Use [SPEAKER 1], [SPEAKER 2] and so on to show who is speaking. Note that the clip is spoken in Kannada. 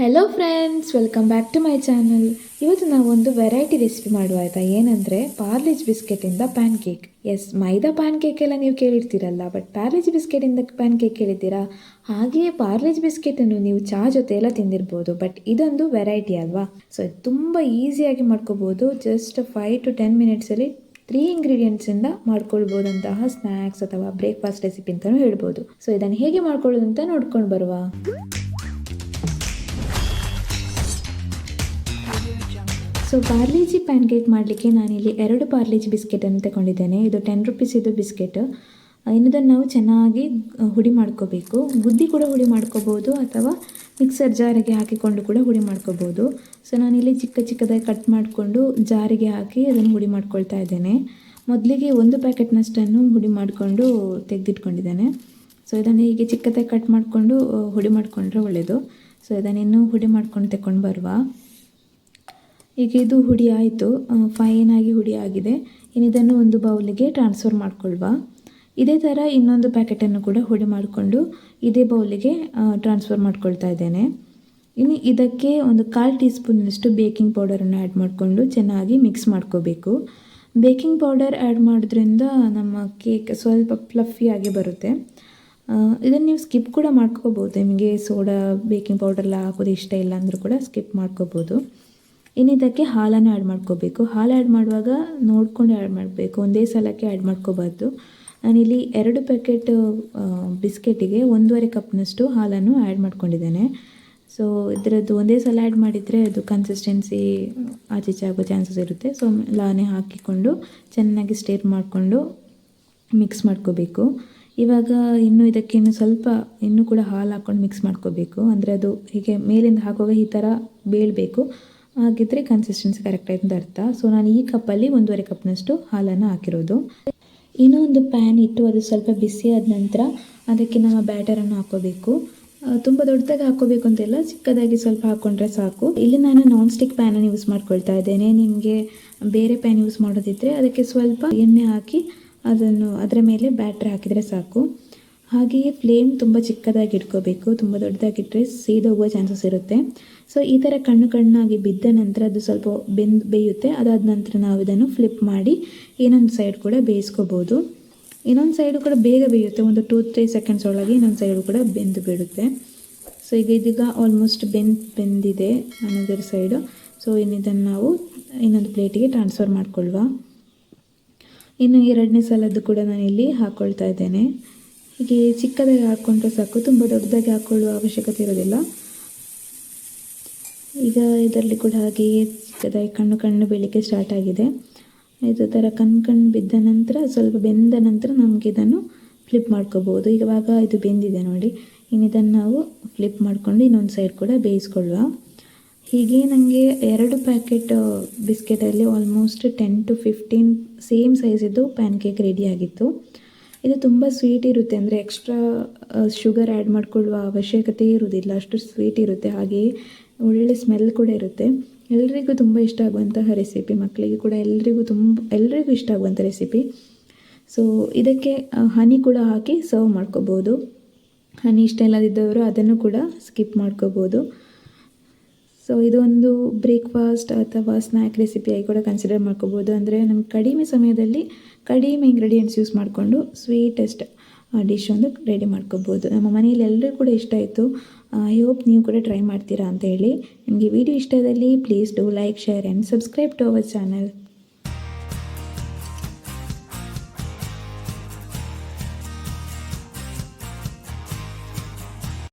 [SPEAKER 1] Hello friends welcome back to my channel ಇವತ್ತು ನಾವು ಒಂದು ವೆರೈಟಿ ರೆಸಿಪಿ ಮಾಡುವ ಆಯಿತಾ? ಏನಂದರೆ ಪಾರ್ಲೇಜ್ ಬಿಸ್ಕೆಟಿಂದ pancake yes maida pancake ಎಲ್ಲ ನೀವು ಕೇಳಿರ್ತೀರಲ್ಲ ಬಟ್ ಪಾರ್ಲೇಜ್ ಬಿಸ್ಕೆಟಿಂದ ಪ್ಯಾನ್ ಕೇಕ್ ಕೇಳಿದ್ದೀರಾ? ಹಾಗೆಯೇ ಪಾರ್ಲೇಜ್ ಬಿಸ್ಕೆಟನ್ನು ನೀವು ಚಹಾ ಜೊತೆ ಎಲ್ಲ ತಿಂದಿರ್ಬೋದು ಬಟ್ ಇದೊಂದು ವೆರೈಟಿ ಅಲ್ವಾ? ಸೊ ತುಂಬ ಈಸಿಯಾಗಿ ಮಾಡ್ಕೋಬೋದು. ಜಸ್ಟ್ ಫೈವ್ ಟು ಟೆನ್ ಮಿನಿಟ್ಸಲ್ಲಿ ತ್ರೀ ಇಂಗ್ರೀಡಿಯೆಂಟ್ಸಿಂದ ಮಾಡ್ಕೊಳ್ಬೋದಂತಹ ಸ್ನ್ಯಾಕ್ಸ್ ಅಥವಾ ಬ್ರೇಕ್ಫಾಸ್ಟ್ ರೆಸಿಪಿ ಅಂತಲೂ ಹೇಳ್ಬೋದು. ಸೊ ಇದನ್ನು ಹೇಗೆ ಮಾಡ್ಕೊಳ್ಳೋದು ಅಂತ ನೋಡ್ಕೊಂಡು ಬರುವ. ಸೊ ಪಾರ್ಲೇಜಿ ಪ್ಯಾನ್ ಕೇಕ್ ಮಾಡಲಿಕ್ಕೆ ನಾನಿಲ್ಲಿ ಎರಡು ಪಾರ್ಲೇಜಿ ಬಿಸ್ಕೆಟನ್ನು ತಗೊಂಡಿದ್ದೇನೆ. ಇದು ಟೆನ್ ರುಪೀಸ್ ಇದು ಬಿಸ್ಕೆಟ್ ಇನ್ನದನ್ನು ನಾವು ಚೆನ್ನಾಗಿ ಹುಡಿ ಮಾಡ್ಕೋಬೇಕು. ಗುದ್ದಿ ಕೂಡ ಹುಡಿ ಮಾಡ್ಕೋಬೋದು ಅಥವಾ ಮಿಕ್ಸರ್ ಜಾರಿಗೆ ಹಾಕಿಕೊಂಡು ಕೂಡ ಹುಡಿ ಮಾಡ್ಕೋಬೋದು. ಸೊ ನಾನಿಲ್ಲಿ ಚಿಕ್ಕ ಚಿಕ್ಕದಾಗಿ ಕಟ್ ಮಾಡಿಕೊಂಡು ಜಾರಿಗೆ ಹಾಕಿ ಅದನ್ನು ಹುಡಿ ಮಾಡ್ಕೊಳ್ತಾ ಇದ್ದೇನೆ. ಮೊದಲಿಗೆ ಒಂದು ಪ್ಯಾಕೆಟ್ನಷ್ಟನ್ನು ಹುಡಿ ಮಾಡಿಕೊಂಡು ತೆಗೆದಿಟ್ಕೊಂಡಿದ್ದೇನೆ. ಸೊ ಇದನ್ನು ಹೀಗೆ ಚಿಕ್ಕದಾಗಿ ಕಟ್ ಮಾಡಿಕೊಂಡು ಹುಡಿ ಮಾಡಿಕೊಂಡ್ರೆ ಒಳ್ಳೆಯದು ಸೊ ಇದನ್ನು ಇನ್ನೂ ಹುಡಿ ಮಾಡ್ಕೊಂಡು ತಗೊಂಡು ಬರುವ. ಈಗ ಇದು ಹುಡಿ ಆಯಿತು. ಆಗಿ ಹುಡಿ ಆಗಿದೆ. ಇನ್ನಿದನ್ನು ಒಂದು ಬೌಲಿಗೆ ಟ್ರಾನ್ಸ್ಫರ್ ಮಾಡ್ಕೊಳ್ವ. ಇದೇ ಥರ ಇನ್ನೊಂದು ಪ್ಯಾಕೆಟನ್ನು ಕೂಡ ಹುಡಿ ಮಾಡಿಕೊಂಡು ಇದೇ ಬೌಲಿಗೆ ಟ್ರಾನ್ಸ್ಫರ್ ಮಾಡ್ಕೊಳ್ತಾ ಇದ್ದೇನೆ. ಇನ್ನು ಇದಕ್ಕೆ ಒಂದು ಕಾಲು ಟೀ ಸ್ಪೂನಷ್ಟು ಬೇಕಿಂಗ್ ಪೌಡರನ್ನು ಆ್ಯಡ್ ಮಾಡಿಕೊಂಡು ಚೆನ್ನಾಗಿ ಮಿಕ್ಸ್ ಮಾಡ್ಕೋಬೇಕು. ಬೇಕಿಂಗ್ ಪೌಡರ್ ಆ್ಯಡ್ ಮಾಡೋದ್ರಿಂದ ನಮ್ಮ ಕೇಕ್ ಸ್ವಲ್ಪ ಫ್ಲಫಿಯಾಗಿ ಬರುತ್ತೆ. ಇದನ್ನು ನೀವು ಸ್ಕಿಪ್ ಕೂಡ ಮಾಡ್ಕೋಬೋದು. ನಿಮಗೆ ಸೋಡಾ ಬೇಕಿಂಗ್ ಪೌಡರ್ ಎಲ್ಲ ಹಾಕೋದು ಇಷ್ಟ ಇಲ್ಲ ಅಂದರೂ ಕೂಡ ಸ್ಕಿಪ್ ಮಾಡ್ಕೋಬೋದು. ಇನ್ನು ಇದಕ್ಕೆ ಹಾಲನ್ನು ಆ್ಯಡ್ ಮಾಡ್ಕೋಬೇಕು. ಹಾಲು ಆ್ಯಡ್ ಮಾಡುವಾಗ ನೋಡ್ಕೊಂಡು ಆ್ಯಡ್ ಮಾಡಬೇಕು. ಒಂದೇ ಸಲಕ್ಕೆ ಆ್ಯಡ್ ಮಾಡ್ಕೋಬಾರ್ದು. ನಾನಿಲ್ಲಿ ಎರಡು ಪ್ಯಾಕೆಟ್ ಬಿಸ್ಕೆಟಿಗೆ ಒಂದೂವರೆ ಕಪ್ನಷ್ಟು ಹಾಲನ್ನು ಆ್ಯಡ್ ಮಾಡ್ಕೊಂಡಿದ್ದೇನೆ. ಸೊ ಇದರದ್ದು ಒಂದೇ ಸಲ ಆ್ಯಡ್ ಮಾಡಿದರೆ ಅದು ಕನ್ಸಿಸ್ಟೆನ್ಸಿ ಆಚೀಚೆ ಆಗೋ ಚಾನ್ಸಸ್ ಇರುತ್ತೆ. ಸೊ ಲಾನೆ ಹಾಕಿಕೊಂಡು ಚೆನ್ನಾಗಿ ಸ್ಟೇರ್ ಮಾಡಿಕೊಂಡು ಮಿಕ್ಸ್ ಮಾಡ್ಕೋಬೇಕು. ಇವಾಗ ಇನ್ನು ಇದಕ್ಕೆ ಇನ್ನು ಸ್ವಲ್ಪ ಇನ್ನೂ ಕೂಡ ಹಾಲು ಹಾಕ್ಕೊಂಡು ಮಿಕ್ಸ್ ಮಾಡ್ಕೋಬೇಕು. ಅಂದರೆ ಅದು ಹೀಗೆ ಮೇಲಿಂದ ಹಾಕುವಾಗ ಈ ಥರ ಬೀಳಬೇಕು. ಹಾಗಿದ್ರೆ ಕನ್ಸಿಸ್ಟೆನ್ಸಿ ಕರೆಕ್ಟ್ ಆಯ್ತು ಅಂತ ಅರ್ಥ. ಸೊ ನಾನು ಈ ಕಪ್ಪಲ್ಲಿ ಒಂದೂವರೆ ಕಪ್ನಷ್ಟು ಹಾಲನ್ನು ಹಾಕಿರೋದು. ಇನ್ನೂ ಒಂದು ಪ್ಯಾನ್ ಇಟ್ಟು ಅದು ಸ್ವಲ್ಪ ಬಿಸಿ ಆದ ನಂತರ ಅದಕ್ಕೆ ನಮ್ಮ ಬ್ಯಾಟರನ್ನು ಹಾಕೋಬೇಕು. ತುಂಬ ದೊಡ್ಡದಾಗಿ ಹಾಕೋಬೇಕು ಅಂತಿಲ್ಲ, ಚಿಕ್ಕದಾಗಿ ಸ್ವಲ್ಪ ಹಾಕ್ಕೊಂಡ್ರೆ ಸಾಕು. ಇಲ್ಲಿ ನಾನು ನಾನ್ ಸ್ಟಿಕ್ ಪ್ಯಾನನ್ನು ಯೂಸ್ ಮಾಡ್ಕೊಳ್ತಾ ಇದ್ದೇನೆ. ನಿಮಗೆ ಬೇರೆ ಪ್ಯಾನ್ ಯೂಸ್ ಮಾಡೋದಿದ್ದರೆ ಅದಕ್ಕೆ ಸ್ವಲ್ಪ ಎಣ್ಣೆ ಹಾಕಿ ಅದನ್ನು ಅದರ ಮೇಲೆ ಬ್ಯಾಟ್ರ್ ಹಾಕಿದರೆ ಸಾಕು. ಹಾಗೆಯೇ ಫ್ಲೇಮ್ ತುಂಬ ಚಿಕ್ಕದಾಗಿ ಇಟ್ಕೋಬೇಕು ತುಂಬ ದೊಡ್ಡದಾಗಿಟ್ಟರೆ ಸೀದೋಗುವ ಚಾನ್ಸಸ್ ಇರುತ್ತೆ. ಸೊ ಈ ಥರ ಕಣ್ಣು ಕಣ್ಣಾಗಿ ಬಿದ್ದ ನಂತರ ಅದು ಸ್ವಲ್ಪ ಬೆಂದು, ಬೇಯುತ್ತೆ. ಅದಾದ ನಂತರ ನಾವು ಇದನ್ನು ಫ್ಲಿಪ್ ಮಾಡಿ ಇನ್ನೊಂದು ಸೈಡ್ ಕೂಡ ಬೇಯಿಸ್ಕೋಬೋದು. ಇನ್ನೊಂದು ಸೈಡು ಕೂಡ ಬೇಗ ಬೇಯುತ್ತೆ. ಒಂದು ಟೂ ತ್ರೀ ಸೆಕೆಂಡ್ಸ್ ಒಳಗೆ ಇನ್ನೊಂದು ಸೈಡು ಕೂಡ ಬೆಂದು ಬಿಡುತ್ತೆ. ಸೊ ಈಗ ಇದೀಗ ಆಲ್ಮೋಸ್ಟ್ ಬೆಂದ್, ಬೆಂದಿದೆ ಅನ್ನೋದರ ಸೈಡು ಸೊ ಇನ್ನಿದನ್ನು ನಾವು ಇನ್ನೊಂದು ಪ್ಲೇಟಿಗೆ ಟ್ರಾನ್ಸ್ಫರ್ ಮಾಡ್ಕೊಳ್ವಾ. ಇನ್ನು ಎರಡನೇ ಸಲದ್ದು ಕೂಡ ನಾನು ಇಲ್ಲಿ ಹಾಕ್ಕೊಳ್ತಾ ಇದ್ದೇನೆ. ಹೀಗೆ ಚಿಕ್ಕದಾಗಿ ಹಾಕ್ಕೊಂಡ್ರೆ ಸಾಕು. ತುಂಬ ದೊಡ್ಡದಾಗಿ ಹಾಕ್ಕೊಳ್ಳುವ ಅವಶ್ಯಕತೆ ಇರೋದಿಲ್ಲ ಈಗ ಇದರಲ್ಲಿ ಕೂಡ ಹಾಗೆಯೇ ಚಿಕ್ಕದಾಗಿ ಕಣ್ಣು ಕಣ್ಣು ಬೀಳಲಿಕ್ಕೆ ಸ್ಟಾರ್ಟ್ ಆಗಿದೆ. ಇದು ಥರ ಕಣ್ಣು ಕಣ್ಣು ಬಿದ್ದ ನಂತರ ಸ್ವಲ್ಪ ಬೆಂದ ನಂತರ ನಮಗೆ ಇದನ್ನು ಫ್ಲಿಪ್ ಮಾಡ್ಕೋಬೋದು ಇವಾಗ ಇದು ಬೆಂದಿದೆ ನೋಡಿ. ಇನ್ನು ಇದನ್ನು ನಾವು ಫ್ಲಿಪ್ ಮಾಡಿಕೊಂಡು ಇನ್ನೊಂದು ಸೈಡ್ ಕೂಡ ಬೇಯಿಸ್ಕೊಳ್ಳುವ. ಹೀಗೆ ನನಗೆ ಎರಡು packet ಬಿಸ್ಕೆಟಲ್ಲಿ almost ten to fifteen same ಸೈಜಿದ್ದು pancake ready ಆಗಿತ್ತು. ಇದು ತುಂಬ ಸ್ವೀಟ್ ಇರುತ್ತೆ. ಅಂದರೆ ಎಕ್ಸ್ಟ್ರಾ ಶುಗರ್ ಆ್ಯಡ್ ಮಾಡಿಕೊಳ್ಳುವ ಅವಶ್ಯಕತೆ ಇರುವುದಿಲ್ಲ. ಅಷ್ಟು ಸ್ವೀಟ್ ಇರುತ್ತೆ. ಹಾಗೆಯೇ ಒಳ್ಳೆ ಸ್ಮೆಲ್ ಕೂಡ ಇರುತ್ತೆ. ಎಲ್ರಿಗೂ ತುಂಬ ಇಷ್ಟ ಆಗುವಂತಹ ರೆಸಿಪಿ ಮಕ್ಕಳಿಗೆ ಕೂಡ ಎಲ್ರಿಗೂ ತುಂಬ, ಎಲ್ರಿಗೂ ಇಷ್ಟ ಆಗುವಂಥ ರೆಸಿಪಿ ಸೊ ಇದಕ್ಕೆ ಹನಿ ಕೂಡ ಹಾಕಿ ಸರ್ವ್ ಮಾಡ್ಕೋಬೋದು. ಹನಿ ಇಷ್ಟ ಇಲ್ಲದಿದ್ದವರು ಅದನ್ನು ಕೂಡ ಸ್ಕಿಪ್ ಮಾಡ್ಕೋಬೋದು. ಸೊ ಇದೊಂದು ಬ್ರೇಕ್ಫಾಸ್ಟ್ ಅಥವಾ ಸ್ನ್ಯಾಕ್ ರೆಸಿಪಿಯಾಗಿ ಕೂಡ ಕನ್ಸಿಡರ್ ಮಾಡ್ಕೋಬೋದು. ಅಂದರೆ ನಮ್ಗೆ ಕಡಿಮೆ ಸಮಯದಲ್ಲಿ ಕಡಿಮೆ ಇಂಗ್ರೀಡಿಯೆಂಟ್ಸ್ ಯೂಸ್ ಮಾಡಿಕೊಂಡು ಸ್ವೀಟೆಸ್ಟ್ ಡಿಶ್ ಒಂದು ರೆಡಿ ಮಾಡ್ಕೋಬೋದು. ನಮ್ಮ ಮನೆಯಲ್ಲಿ ಎಲ್ಲರಿಗೂ ಕೂಡ ಇಷ್ಟ ಆಯಿತು. ಐ ಹೋಪ್ ನೀವು ಕೂಡ ಟ್ರೈ ಮಾಡ್ತೀರಾ ಅಂತ ಹೇಳಿ. ನಿಮಗೆ video ಇಷ್ಟದಲ್ಲಿ please do like share and subscribe to our channel